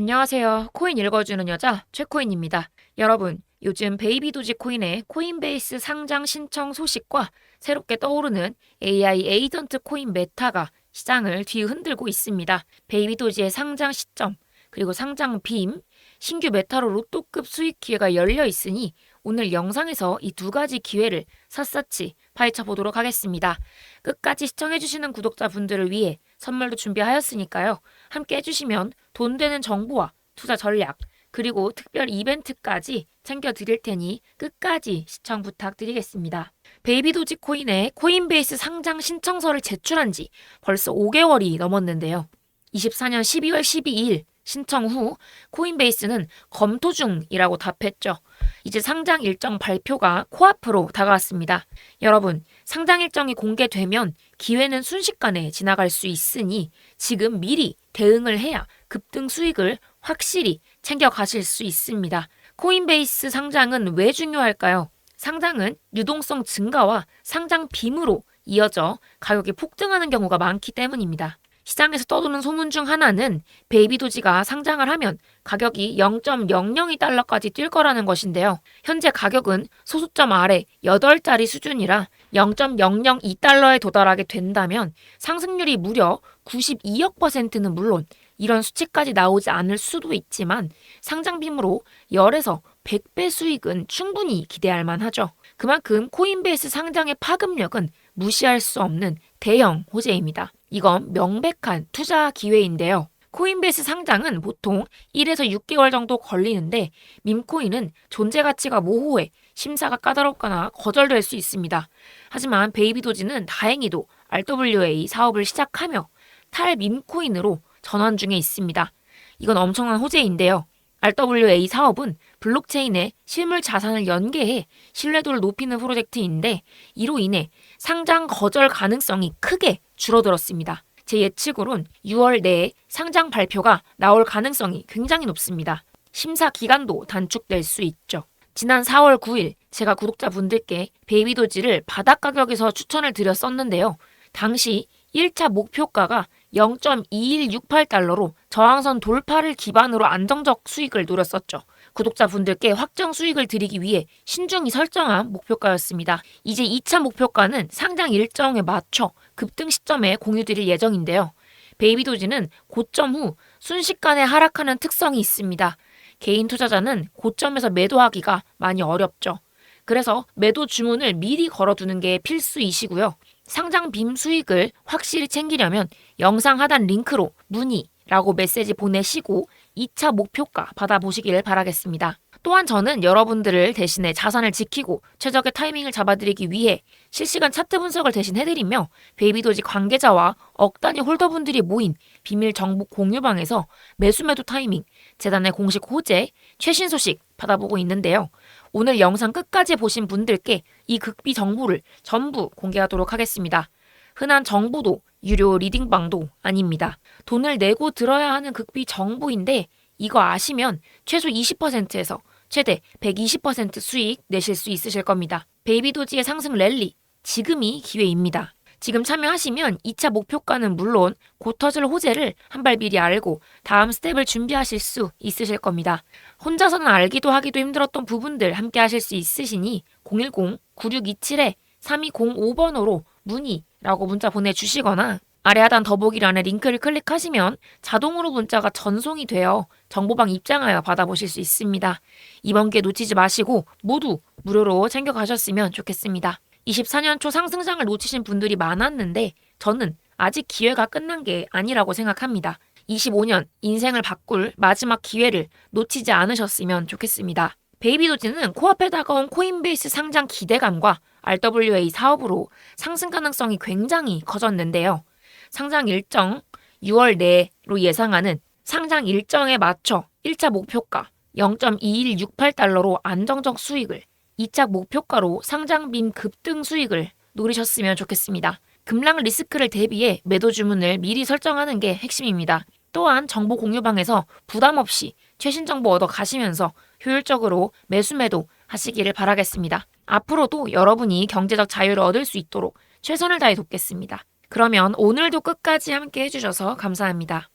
안녕하세요. 코인 읽어주는 여자 최코인입니다. 여러분, 요즘 베이비 도지 코인의 코인베이스 상장 신청 소식과 새롭게 떠오르는 AI 에이전트 코인 메타가 시장을 뒤흔들고 있습니다. 베이비 도지의 상장 시점, 그리고 상장 빔, 신규 메타로 로또급 수익 기회가 열려 있으니 오늘 영상에서 이 두 가지 기회를 샅샅이 파헤쳐 보도록 하겠습니다. 끝까지 시청해주시는 구독자분들을 위해 선물도 준비하였으니까요. 함께 해주시면 돈 되는 정보와 투자 전략, 그리고 특별 이벤트까지 챙겨드릴 테니 끝까지 시청 부탁드리겠습니다. 베이비 도지 코인의 코인베이스 상장 신청서를 제출한 지 벌써 5개월이 넘었는데요. 24년 12월 12일 신청 후 코인베이스는 검토 중이라고 답했죠. 이제 상장 일정 발표가 코앞으로 다가왔습니다. 여러분, 상장 일정이 공개되면 기회는 순식간에 지나갈 수 있으니 지금 미리 대응을 해야 급등 수익을 확실히 챙겨 가실 수 있습니다. 코인베이스 상장은 왜 중요할까요? 상장은 유동성 증가와 상장 빔으로 이어져 가격이 폭등하는 경우가 많기 때문입니다. 시장에서 떠도는 소문 중 하나는 베이비 도지가 상장을 하면 가격이 0.002달러까지 뛸 거라는 것인데요. 현재 가격은 소수점 아래 8자리 수준이라 0.002달러에 도달하게 된다면 상승률이 무려 92억 퍼센트는 물론 이런 수치까지 나오지 않을 수도 있지만 상장빔으로 열에서 100배 수익은 충분히 기대할 만하죠. 그만큼 코인베이스 상장의 파급력은 무시할 수 없는 대형 호재입니다. 이건 명백한 투자 기회인데요. 코인베이스 상장은 보통 1에서 6개월 정도 걸리는데 밈코인은 존재 가치가 모호해 심사가 까다롭거나 거절될 수 있습니다. 하지만 베이비도지는 다행히도 RWA 사업을 시작하며 탈 밈코인으로 전환 중에 있습니다. 이건 엄청난 호재인데요. RWA 사업은 블록체인에 실물 자산을 연계해 신뢰도를 높이는 프로젝트인데 이로 인해 상장 거절 가능성이 크게 줄어들었습니다. 제 예측으론 6월 내에 상장 발표가 나올 가능성이 굉장히 높습니다. 심사 기간도 단축될 수 있죠. 지난 4월 9일 제가 구독자분들께 베이비도지를 바닥 가격에서 추천을 드렸었는데요. 당시 1차 목표가가 0.2168달러로 저항선 돌파를 기반으로 안정적 수익을 노렸었죠. 구독자분들께 확정 수익을 드리기 위해 신중히 설정한 목표가였습니다. 이제 2차 목표가는 상장 일정에 맞춰 급등 시점에 공유드릴 예정인데요. 베이비도지는 고점 후 순식간에 하락하는 특성이 있습니다. 개인 투자자는 고점에서 매도하기가 많이 어렵죠. 그래서 매도 주문을 미리 걸어두는 게 필수이시고요. 상장 빔 수익을 확실히 챙기려면 영상 하단 링크로 문의 라고 메시지 보내시고 2차 목표가 받아보시길 바라겠습니다. 또한 저는 여러분들을 대신에 자산을 지키고 최적의 타이밍을 잡아드리기 위해 실시간 차트 분석을 대신 해드리며 베이비도지 관계자와 억 단위 홀더분들이 모인 비밀 정보 공유방에서 매수 매도 타이밍, 재단의 공식 호재, 최신 소식 받아보고 있는데요. 오늘 영상 끝까지 보신 분들께 이 극비 정보를 전부 공개하도록 하겠습니다. 흔한 정보도 유료 리딩방도 아닙니다. 돈을 내고 들어야 하는 극비 정보인데 이거 아시면 최소 20%에서 최대 120% 수익 내실 수 있으실 겁니다. 베이비도지의 상승 랠리 지금이 기회입니다. 지금 참여하시면 2차 목표가는 물론 곧 터질 호재를 한 발 미리 알고 다음 스텝을 준비하실 수 있으실 겁니다. 혼자서는 알기도 하기도 힘들었던 부분들 함께 하실 수 있으시니 010-9627-3205번으로 문의 라고 문자 보내주시거나 아래 하단 더보기란에 링크를 클릭하시면 자동으로 문자가 전송이 되어 정보방 입장하여 받아보실 수 있습니다. 이번 기회 놓치지 마시고 모두 무료로 챙겨가셨으면 좋겠습니다. 24년 초 상승장을 놓치신 분들이 많았는데 저는 아직 기회가 끝난 게 아니라고 생각합니다. 25년 인생을 바꿀 마지막 기회를 놓치지 않으셨으면 좋겠습니다. 베이비도지는 코앞에 다가온 코인베이스 상장 기대감과 RWA 사업으로 상승 가능성이 굉장히 커졌는데요. 상장 일정 6월 내로 예상하는 상장 일정에 맞춰 1차 목표가 0.2168달러로 안정적 수익을 2차 목표가로 상장빔 급등 수익을 노리셨으면 좋겠습니다. 급락 리스크를 대비해 매도 주문을 미리 설정하는 게 핵심입니다. 또한 정보 공유방에서 부담 없이 최신 정보 얻어 가시면서 효율적으로 매수 매도 하시기를 바라겠습니다. 앞으로도 여러분이 경제적 자유를 얻을 수 있도록 최선을 다해 돕겠습니다. 그러면 오늘도 끝까지 함께 해주셔서 감사합니다.